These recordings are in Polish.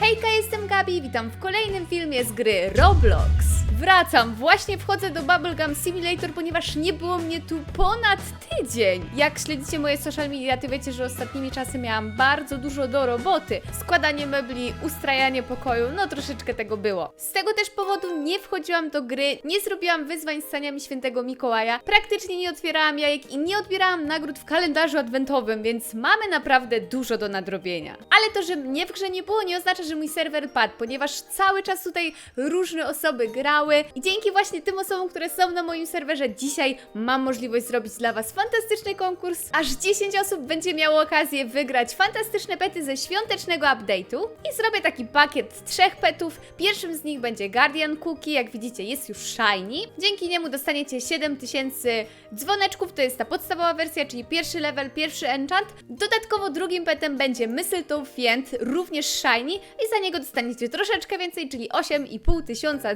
Hejka, jestem Gabi, witam w kolejnym filmie z gry Roblox. Wracam, właśnie wchodzę do Bubblegum Simulator, ponieważ nie było mnie tu ponad tydzień. Jak śledzicie moje social media, to wiecie, że ostatnimi czasy miałam bardzo dużo do roboty. Składanie mebli, ustrajanie pokoju, no troszeczkę tego było. Z tego też powodu nie wchodziłam do gry, nie zrobiłam wyzwań z saniami świętego Mikołaja, praktycznie nie otwierałam jajek i nie odbierałam nagród w kalendarzu adwentowym, więc mamy naprawdę dużo do nadrobienia. Ale to, że mnie w grze nie było, nie oznacza, że mój serwer padł, ponieważ cały czas tutaj różne osoby grały i dzięki właśnie tym osobom, które są na moim serwerze, dzisiaj mam możliwość zrobić dla Was fantastyczny konkurs. Aż 10 osób będzie miało okazję wygrać fantastyczne pety ze świątecznego update'u i zrobię taki pakiet trzech petów. Pierwszym z nich będzie Guardian Cookie, jak widzicie jest już shiny. Dzięki niemu dostaniecie 7000 dzwoneczków, to jest ta podstawowa wersja, czyli pierwszy level, pierwszy enchant. Dodatkowo drugim petem będzie Mistletoe Fiend, również shiny i za niego dostaniecie troszeczkę więcej, czyli 8500 tysiąca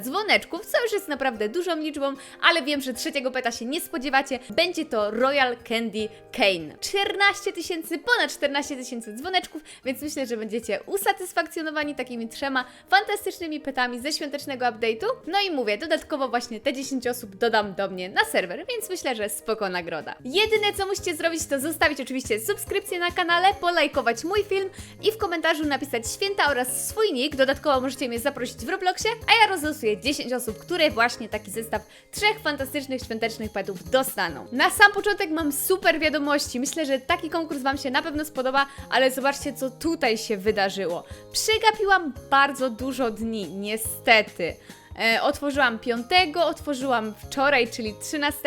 co już jest naprawdę dużą liczbą, ale wiem, że trzeciego peta się nie spodziewacie. Będzie to Royal Candy Cane. 14 tysięcy, ponad 14 tysięcy dzwoneczków, więc myślę, że będziecie usatysfakcjonowani takimi trzema fantastycznymi petami ze świątecznego update'u. No i mówię, dodatkowo właśnie te 10 osób dodam do mnie na serwer, więc myślę, że spoko nagroda. Jedyne co musicie zrobić to zostawić oczywiście subskrypcję na kanale, polajkować mój film i w komentarzu napisać święta oraz swój nick. Dodatkowo możecie mnie zaprosić w Robloxie, a ja rozlosuję 10 osób, które właśnie taki zestaw trzech fantastycznych świątecznych petów dostaną. Na sam początek mam super wiadomości. Myślę, że taki konkurs Wam się na pewno spodoba, ale zobaczcie, co tutaj się wydarzyło. Przegapiłam bardzo dużo dni, niestety. E, otworzyłam 5, otworzyłam wczoraj, czyli 13,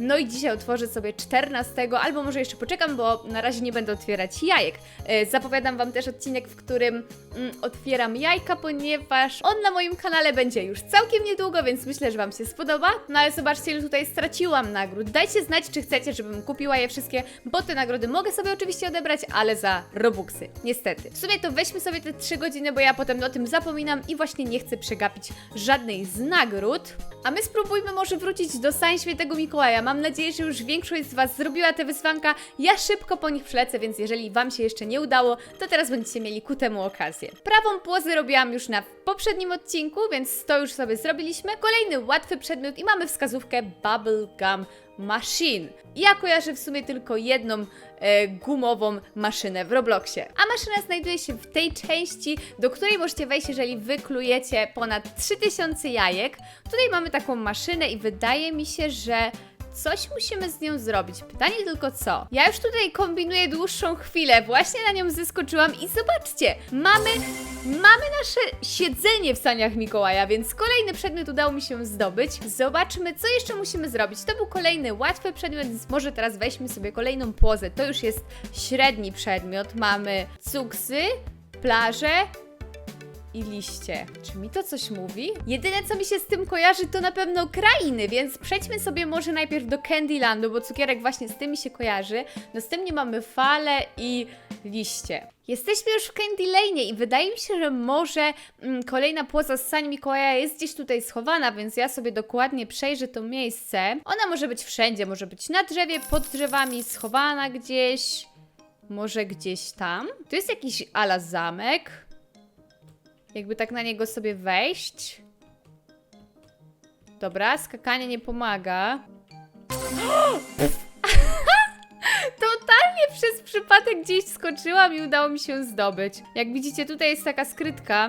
no i dzisiaj otworzę sobie 14, albo może jeszcze poczekam, bo na razie nie będę otwierać jajek. E, zapowiadam Wam też odcinek, w którym mm, otwieram jajka, ponieważ on na moim kanale będzie już całkiem niedługo, więc myślę, że Wam się spodoba. No ale zobaczcie, ile tutaj straciłam nagród. Dajcie znać, czy chcecie, żebym kupiła je wszystkie, bo te nagrody mogę sobie oczywiście odebrać, ale za Robuxy. Niestety. W sumie to weźmy sobie te 3 godziny, bo ja potem o tym zapominam i właśnie nie chcę przegapić żadnej z nagród. A my spróbujmy może wrócić do Sań Świętego Mikołaja. Mam nadzieję, że już większość z Was zrobiła te wyzwanka. Ja szybko po nich przlecę, więc jeżeli Wam się jeszcze nie udało, to teraz będziecie mieli ku temu okazję. Prawą płozę robiłam już na poprzednim odcinku, więc to już sobie zrobiliśmy. Kolejny łatwy przedmiot i mamy wskazówkę Bubblegum Machine. Ja kojarzę w sumie tylko jedną e, gumową maszynę w Robloxie. A maszyna znajduje się w tej części, do której możecie wejść, jeżeli wyklujecie ponad 3000 jajek. Tutaj mamy taką maszynę i wydaje mi się, że coś musimy z nią zrobić. Pytanie tylko co? Ja już tutaj kombinuję dłuższą chwilę, właśnie na nią zeskoczyłam i zobaczcie, mamy, mamy nasze siedzenie w saniach Mikołaja, więc kolejny przedmiot udało mi się zdobyć. Zobaczmy, co jeszcze musimy zrobić. To był kolejny łatwy przedmiot, więc może teraz weźmy sobie kolejną pozę. To już jest średni przedmiot. Mamy cuksy, plaże, i liście. Czy mi to coś mówi? Jedyne co mi się z tym kojarzy to na pewno krainy, więc przejdźmy sobie może najpierw do Candylandu, bo cukierek właśnie z tym mi się kojarzy. Następnie mamy fale i liście. Jesteśmy już w Candy Lane i wydaje mi się, że może mm, kolejna płoza z Sań Mikołaja jest gdzieś tutaj schowana, więc ja sobie dokładnie przejrzę to miejsce. Ona może być wszędzie, może być na drzewie, pod drzewami, schowana gdzieś, może gdzieś tam. Tu jest jakiś ala zamek. Jakby tak na niego sobie wejść. Dobra, skakanie nie pomaga. Totalnie przez przypadek gdzieś skoczyłam i udało mi się zdobyć. Jak widzicie, tutaj jest taka skrytka.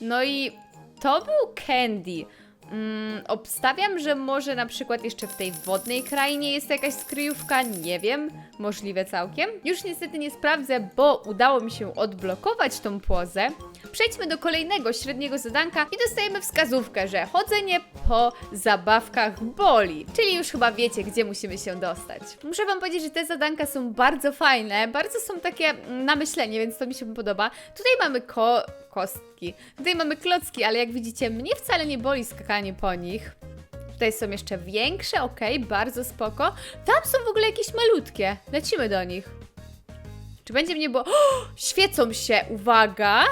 No i to był Candy. Mm, obstawiam, że może na przykład jeszcze w tej wodnej krainie jest jakaś skryjówka, nie wiem, możliwe całkiem. Już niestety nie sprawdzę, bo udało mi się odblokować tą płozę. Przejdźmy do kolejnego średniego zadanka i dostajemy wskazówkę, że chodzenie po zabawkach boli. Czyli już chyba wiecie, gdzie musimy się dostać. Muszę wam powiedzieć, że te zadanka są bardzo fajne, bardzo są takie mm, na myślenie, więc to mi się podoba. Tutaj mamy ko kostki, tutaj mamy klocki, ale jak widzicie, mnie wcale nie boli skakanie po nich. Tutaj są jeszcze większe, ok, bardzo spoko. Tam są w ogóle jakieś malutkie. Lecimy do nich. Czy będzie mnie bo... Świecą się, uwaga!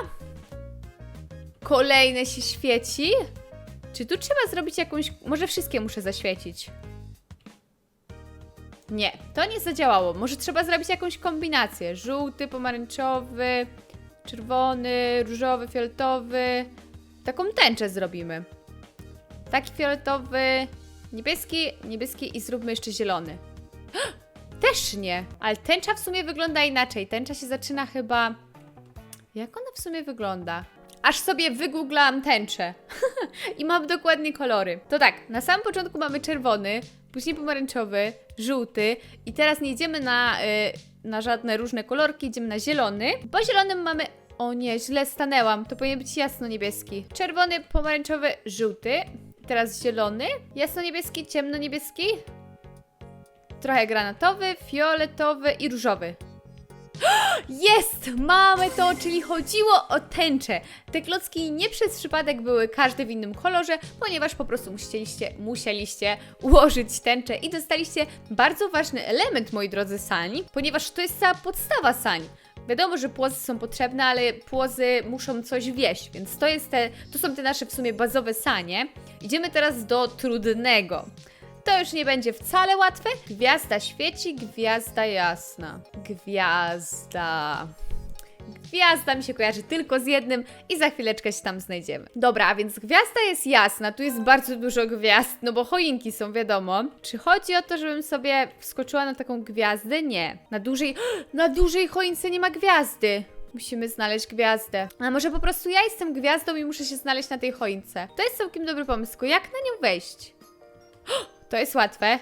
Kolejne się świeci. Czy tu trzeba zrobić jakąś... Może wszystkie muszę zaświecić. Nie, to nie zadziałało. Może trzeba zrobić jakąś kombinację. Żółty, pomarańczowy, Czerwony, różowy, fioletowy. Taką tęczę zrobimy. Taki fioletowy, niebieski, niebieski i zróbmy jeszcze zielony. Też nie, ale tęcza w sumie wygląda inaczej. Tęcza się zaczyna chyba... Jak ona w sumie wygląda? Aż sobie wygooglam tęczę. I mam dokładnie kolory. To tak, na samym początku mamy czerwony, później pomarańczowy, żółty i teraz nie idziemy na, y, na żadne różne kolorki, idziemy na zielony. Po zielonym mamy... O nie, źle stanęłam. To powinien być jasno-niebieski. Czerwony, pomarańczowy, żółty. Teraz zielony, jasno-niebieski, ciemno-niebieski. Trochę granatowy, fioletowy i różowy. Jest! Mamy to, czyli chodziło o tęczę. Te klocki nie przez przypadek były każde w innym kolorze, ponieważ po prostu musieliście, musieliście ułożyć tęczę i dostaliście bardzo ważny element, moi drodzy, sań, ponieważ to jest cała podstawa sań. Wiadomo, że płozy są potrzebne, ale płozy muszą coś wieść, więc to, jest te, to są te nasze w sumie bazowe sanie. Idziemy teraz do trudnego. To już nie będzie wcale łatwe. Gwiazda świeci, gwiazda jasna. Gwiazda. Gwiazda mi się kojarzy tylko z jednym i za chwileczkę się tam znajdziemy. Dobra, a więc gwiazda jest jasna, tu jest bardzo dużo gwiazd, no bo choinki są, wiadomo. Czy chodzi o to, żebym sobie wskoczyła na taką gwiazdę? Nie. Na dużej, na dużej choince nie ma gwiazdy. Musimy znaleźć gwiazdę. A może po prostu ja jestem gwiazdą i muszę się znaleźć na tej choince? To jest całkiem dobry pomysł. Jak na nią wejść? To jest łatwe.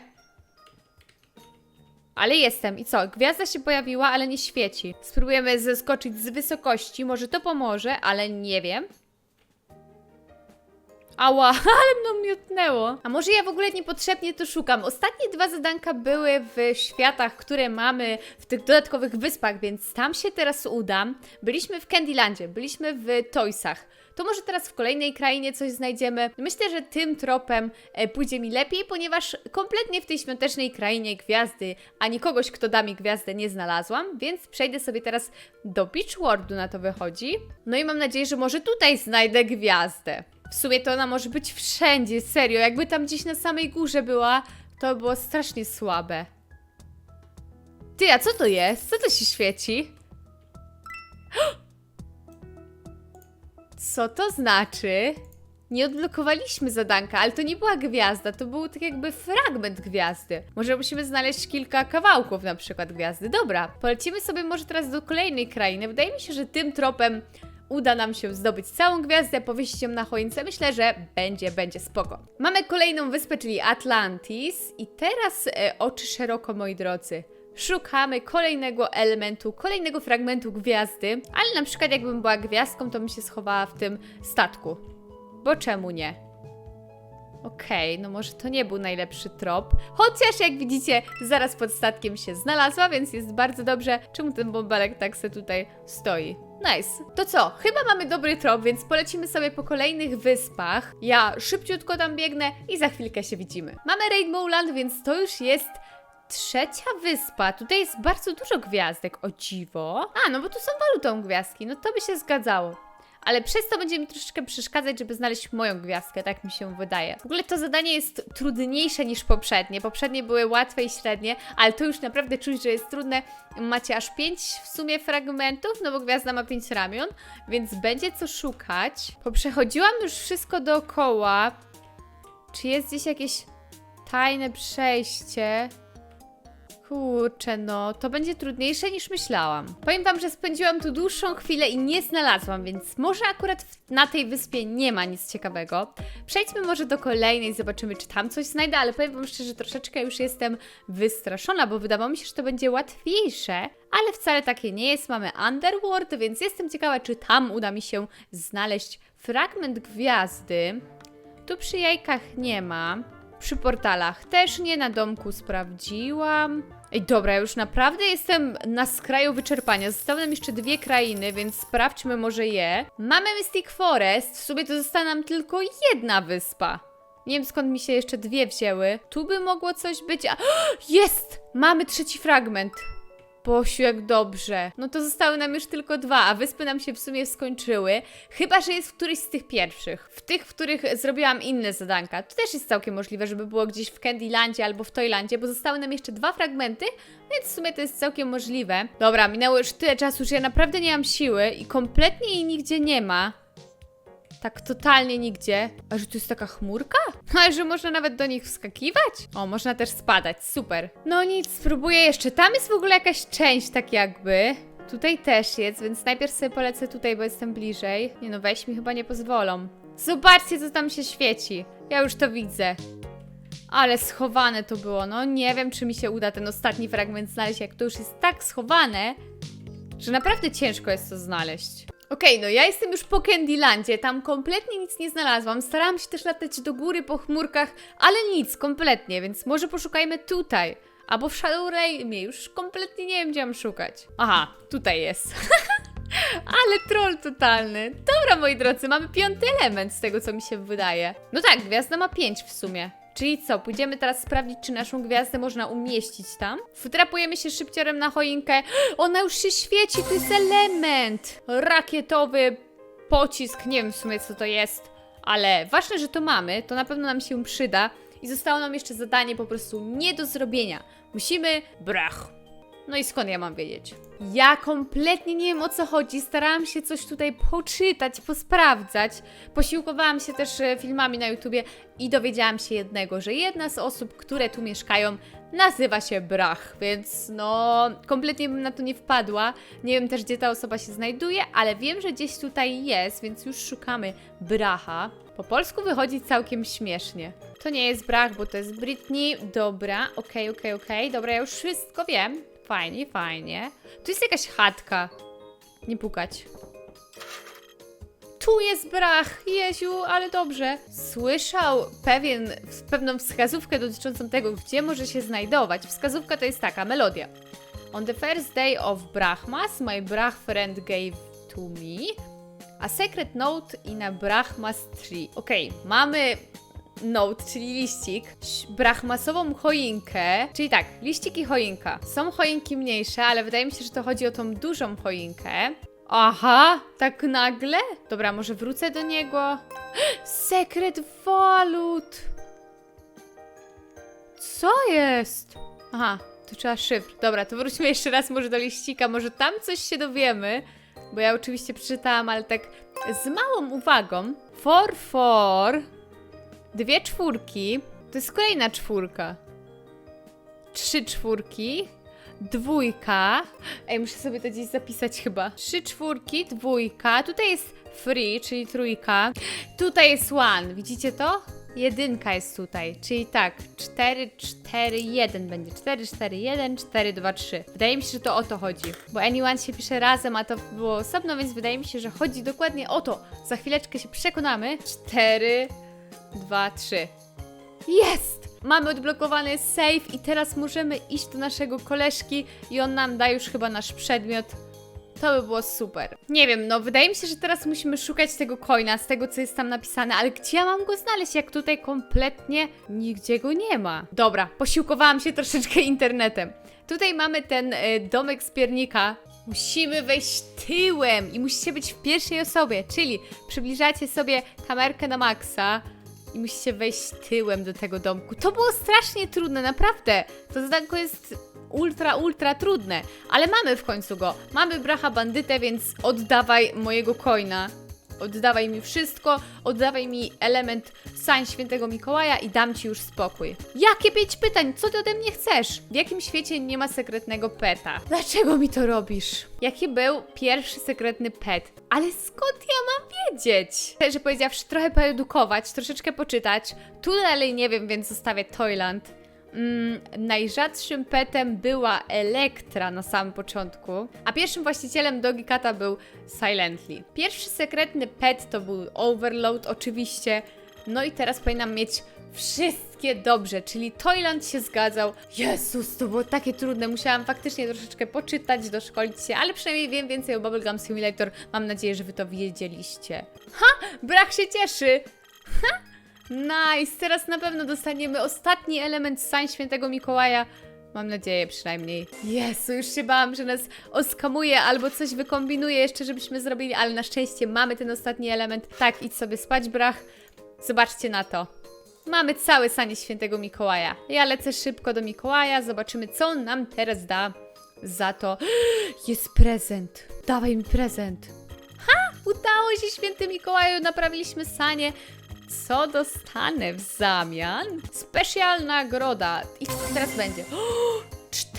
Ale jestem. I co? Gwiazda się pojawiła, ale nie świeci. Spróbujemy zeskoczyć z wysokości. Może to pomoże, ale nie wiem. Ała, ale mną miotnęło. A może ja w ogóle niepotrzebnie to szukam? Ostatnie dwa zadanka były w światach, które mamy w tych dodatkowych wyspach, więc tam się teraz udam. Byliśmy w Candylandzie, byliśmy w Toysach. To może teraz w kolejnej krainie coś znajdziemy. Myślę, że tym tropem e, pójdzie mi lepiej, ponieważ kompletnie w tej świątecznej krainie gwiazdy, ani kogoś, kto da mi gwiazdę, nie znalazłam, więc przejdę sobie teraz do Beach Worldu, na to wychodzi. No i mam nadzieję, że może tutaj znajdę gwiazdę. W sumie to ona może być wszędzie, serio. Jakby tam gdzieś na samej górze była, to by było strasznie słabe. Ty, a co to jest? Co to się świeci? Co to znaczy? Nie odblokowaliśmy zadanka, ale to nie była gwiazda, to był tak jakby fragment gwiazdy. Może musimy znaleźć kilka kawałków na przykład gwiazdy. Dobra, polecimy sobie może teraz do kolejnej krainy. Wydaje mi się, że tym tropem uda nam się zdobyć całą gwiazdę, powieść ją na choince. Myślę, że będzie, będzie spoko. Mamy kolejną wyspę, czyli Atlantis i teraz e, oczy szeroko, moi drodzy. Szukamy kolejnego elementu, kolejnego fragmentu gwiazdy, ale na przykład jakbym była gwiazdką, to bym się schowała w tym statku. Bo czemu nie? Okej, no może to nie był najlepszy trop. Chociaż jak widzicie, zaraz pod statkiem się znalazła, więc jest bardzo dobrze. Czemu ten bąbelek tak se tutaj stoi? Nice. To co? Chyba mamy dobry trop, więc polecimy sobie po kolejnych wyspach. Ja szybciutko tam biegnę i za chwilkę się widzimy. Mamy Rainbowland, więc to już jest trzecia wyspa. Tutaj jest bardzo dużo gwiazdek, o dziwo. A, no bo tu są walutą gwiazdki, no to by się zgadzało. Ale przez to będzie mi troszeczkę przeszkadzać, żeby znaleźć moją gwiazdkę, tak mi się wydaje. W ogóle to zadanie jest trudniejsze niż poprzednie. Poprzednie były łatwe i średnie, ale to już naprawdę czuć, że jest trudne. Macie aż 5 w sumie fragmentów, no bo gwiazda ma 5 ramion, więc będzie co szukać. Poprzechodziłam już wszystko dookoła. Czy jest gdzieś jakieś tajne przejście? Kurczę, no, to będzie trudniejsze niż myślałam. Powiem wam, że spędziłam tu dłuższą chwilę i nie znalazłam, więc może akurat na tej wyspie nie ma nic ciekawego. Przejdźmy może do kolejnej, zobaczymy, czy tam coś znajdę, ale powiem wam szczerze, troszeczkę już jestem wystraszona, bo wydawało mi się, że to będzie łatwiejsze, ale wcale takie nie jest. Mamy Underworld, więc jestem ciekawa, czy tam uda mi się znaleźć fragment gwiazdy. Tu przy jajkach nie ma. Przy portalach też nie, na domku sprawdziłam. Ej, dobra, już naprawdę jestem na skraju wyczerpania. Zostały nam jeszcze dwie krainy, więc sprawdźmy może je. Mamy Mystic Forest, w sumie to została nam tylko jedna wyspa. Nie wiem skąd mi się jeszcze dwie wzięły. Tu by mogło coś być. A, jest! Mamy trzeci fragment. Posiu, jak dobrze. No to zostały nam już tylko dwa, a wyspy nam się w sumie skończyły. Chyba, że jest w któryś z tych pierwszych. W tych, w których zrobiłam inne zadanka. To też jest całkiem możliwe, żeby było gdzieś w Candylandzie albo w Toylandzie, bo zostały nam jeszcze dwa fragmenty, więc w sumie to jest całkiem możliwe. Dobra, minęło już tyle czasu, że ja naprawdę nie mam siły i kompletnie jej nigdzie nie ma. Tak totalnie nigdzie. A że tu jest taka chmurka? A że można nawet do nich wskakiwać? O, można też spadać, super. No nic, spróbuję jeszcze. Tam jest w ogóle jakaś część tak jakby. Tutaj też jest, więc najpierw sobie polecę tutaj, bo jestem bliżej. Nie no, weź mi chyba nie pozwolą. Zobaczcie, co tam się świeci. Ja już to widzę. Ale schowane to było. No nie wiem, czy mi się uda ten ostatni fragment znaleźć, jak to już jest tak schowane, że naprawdę ciężko jest to znaleźć. Okej, no ja jestem już po Candylandzie, tam kompletnie nic nie znalazłam. Starałam się też latać do góry po chmurkach, ale nic, kompletnie, więc może poszukajmy tutaj. Albo w Shadow Raymie, już kompletnie nie wiem, gdzie mam szukać. Aha, tutaj jest. Ale troll totalny. Dobra, moi drodzy, mamy piąty element z tego, co mi się wydaje. No tak, gwiazda ma pięć w sumie. Czyli co, pójdziemy teraz sprawdzić, czy naszą gwiazdę można umieścić tam? Wtrapujemy się szybciorem na choinkę. Ona już się świeci, to jest element! Rakietowy pocisk, nie wiem w sumie co to jest, ale ważne, że to mamy, to na pewno nam się przyda. I zostało nam jeszcze zadanie po prostu nie do zrobienia. Musimy... Brach. No i skąd ja mam wiedzieć? Ja kompletnie nie wiem o co chodzi. Starałam się coś tutaj poczytać, posprawdzać. Posiłkowałam się też e, filmami na YouTubie i dowiedziałam się jednego, że jedna z osób, które tu mieszkają, nazywa się Brach, więc no kompletnie bym na to nie wpadła. Nie wiem też, gdzie ta osoba się znajduje, ale wiem, że gdzieś tutaj jest, więc już szukamy Bracha. Po polsku wychodzi całkiem śmiesznie. To nie jest Brach, bo to jest Britney. Dobra, okej, okej, okej. Dobra, ja już wszystko wiem. Fajnie, fajnie. Tu jest jakaś chatka. Nie pukać. Tu jest brach! Jeziu, ale dobrze. Słyszał pewien, pewną wskazówkę dotyczącą tego, gdzie może się znajdować. Wskazówka to jest taka, melodia. On the first day of Brahmas, my Brach friend gave to me a secret note in a Brahmas tree. Okej, mamy note, czyli liścik, brachmasową choinkę, czyli tak, liścik i choinka. Są choinki mniejsze, ale wydaje mi się, że to chodzi o tą dużą choinkę. Aha, tak nagle? Dobra, może wrócę do niego. Sekret walut! Co jest? Aha, tu trzeba szyfr. Dobra, to wróćmy jeszcze raz może do liścika, może tam coś się dowiemy. Bo ja oczywiście przeczytałam, ale tak z małą uwagą. For, for, dwie czwórki, to jest kolejna czwórka. Trzy czwórki, dwójka. Ej, muszę sobie to gdzieś zapisać chyba. Trzy czwórki, dwójka. Tutaj jest free, czyli trójka. Tutaj jest one, widzicie to? Jedynka jest tutaj, czyli tak, 4, 4, 1 będzie. 4, 4, 1, 4, 2, 3. Wydaje mi się, że to o to chodzi. Bo anyone się pisze razem, a to było osobno, więc wydaje mi się, że chodzi dokładnie o to. Za chwileczkę się przekonamy. 4, 2, 3. Jest! Mamy odblokowany save i teraz możemy iść do naszego koleżki i on nam da już chyba nasz przedmiot. To by było super. Nie wiem, no wydaje mi się, że teraz musimy szukać tego coina, z tego co jest tam napisane, ale gdzie ja mam go znaleźć, jak tutaj kompletnie nigdzie go nie ma? Dobra, posiłkowałam się troszeczkę internetem. Tutaj mamy ten e, domek z piernika. Musimy wejść tyłem i musicie być w pierwszej osobie, czyli przybliżacie sobie kamerkę na maksa i musicie wejść tyłem do tego domku. To było strasznie trudne, naprawdę. To zadanko jest ultra, ultra trudne, ale mamy w końcu go. Mamy bracha bandytę, więc oddawaj mojego coina. Oddawaj mi wszystko, oddawaj mi element sań świętego Mikołaja i dam ci już spokój. Jakie pięć pytań? Co ty ode mnie chcesz? W jakim świecie nie ma sekretnego peta? Dlaczego mi to robisz? Jaki był pierwszy sekretny pet? Ale skąd ja mam wiedzieć? Że powiedziawszy, trochę poedukować, troszeczkę poczytać. Tu dalej nie wiem, więc zostawię Toyland. Mm, najrzadszym petem była Elektra na samym początku, a pierwszym właścicielem Dogi Kata był Silently. Pierwszy sekretny pet to był Overload oczywiście, no i teraz powinnam mieć wszystkie dobrze, czyli Toyland się zgadzał. Jezus, to było takie trudne, musiałam faktycznie troszeczkę poczytać, doszkolić się, ale przynajmniej wiem więcej o Bubblegum Simulator. Mam nadzieję, że wy to wiedzieliście. Ha! Brach się cieszy! Nice! Teraz na pewno dostaniemy ostatni element sań świętego Mikołaja. Mam nadzieję przynajmniej. Jezu, już się bałam, że nas oskamuje albo coś wykombinuje jeszcze, żebyśmy zrobili, ale na szczęście mamy ten ostatni element. Tak, idź sobie spać, brach. Zobaczcie na to. Mamy całe sanie świętego Mikołaja. Ja lecę szybko do Mikołaja, zobaczymy, co on nam teraz da za to. Jest prezent. Dawaj mi prezent. Ha! Udało się, święty Mikołaju, naprawiliśmy sanie. Co dostanę w zamian? Specjalna nagroda. I co teraz będzie?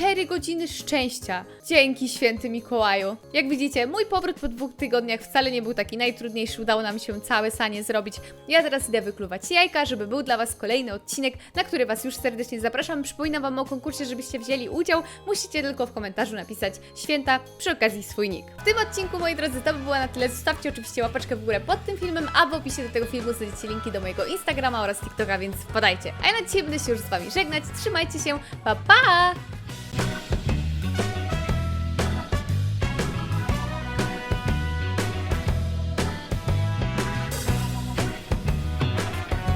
Cztery godziny szczęścia. Dzięki święty Mikołaju. Jak widzicie, mój powrót po dwóch tygodniach wcale nie był taki najtrudniejszy. Udało nam się całe sanie zrobić. Ja teraz idę wykluwać jajka, żeby był dla Was kolejny odcinek, na który Was już serdecznie zapraszam. Przypominam Wam o konkursie, żebyście wzięli udział. Musicie tylko w komentarzu napisać święta przy okazji swój nick. W tym odcinku, moi drodzy, to by było na tyle. Zostawcie oczywiście łapeczkę w górę pod tym filmem, a w opisie do tego filmu znajdziecie linki do mojego Instagrama oraz TikToka, więc wpadajcie. A ja na dzisiaj będę się już z Wami żegnać. Trzymajcie się. Pa, pa! Thank you